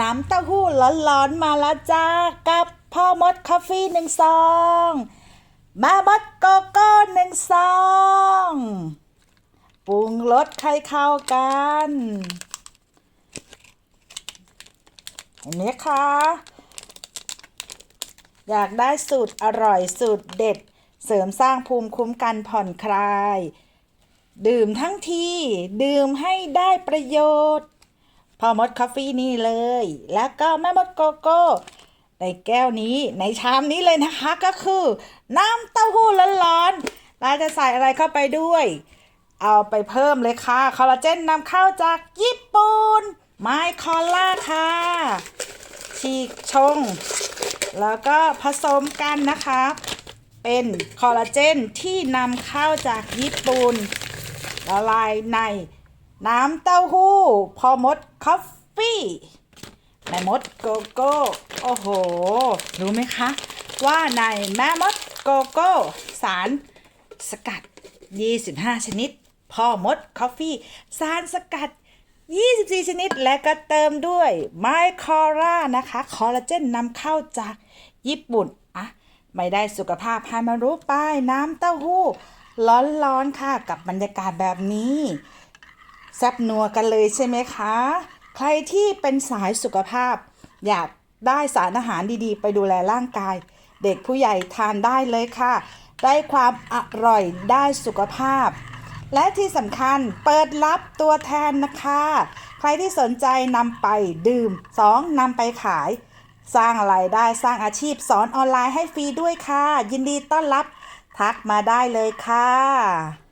น้ำเต้าหู้ร้อนๆมาแล้วจ้ากับพ่อมดคอฟฟี่หนึ่งซองม่มดโกโก้หนึ่งซองปรุงรสให้เข้ากันเห็นไหมคะอยากได้สูตรอร่อยสูตรเด็ด เสริมสร้างภูมิคุ้มกันผ่อนคลาย ดื่มทั้งที ดื่มให้ได้ประโยชน์ พ่อมดคอฟฟี่นี่เลย แล้วก็แม่มดโกโก้ในแก้วนี้ในชามนี้เลยนะคะ ก็คือ น้ำเต้าหู้ร้อนๆเราจะใส่อะไรเข้าไปด้วย เอาไปเพิ่มเลยค่ะคอลลาเจนนำเข้าจากญี่ปุ่นไมคอลล่าค่ะ ฉีกชง แล้วก็ผสมกันนะคะ เป็นคอลลาเจนที่นำเข้าจากญี่ปุ่นละลายใน น้ำเต้าหู้พอมดคอฟฟี่แม่มดโกโก้ โอ้โห รู้ไหมคะ ว่าในแม่มดโกโก้ สารสกัด 25 ชนิด พ่อมดคอฟฟี่ สารสกัด 24 ชนิด และก็เติมด้วยไมคอร่านะคะ คอลลาเจนนำเข้าจากญี่ปุ่นอะไม่ได้สุขภาพให้มารู้ป้ายน้ำเต้าหู้ ร้อนๆค่ะกับบรรยากาศแบบนี้ แซบนัวกันเลยใช่ไหมคะ ใครที่เป็นสายสุขภาพ อยากได้สารอาหารดีๆ ไปดูแลร่างกาย เด็กผู้ใหญ่ทานได้เลยค่ะ ได้ความอร่อยได้สุขภาพ และที่สำคัญเปิดรับตัวแทนนะคะ ใครที่สนใจนำไปดื่ม 2. นำไปขาย สร้างรายได้สร้างอาชีพสอนออนไลน์ให้ฟรีด้วยค่ะ ยินดีต้อนรับทักมาได้เลยค่ะ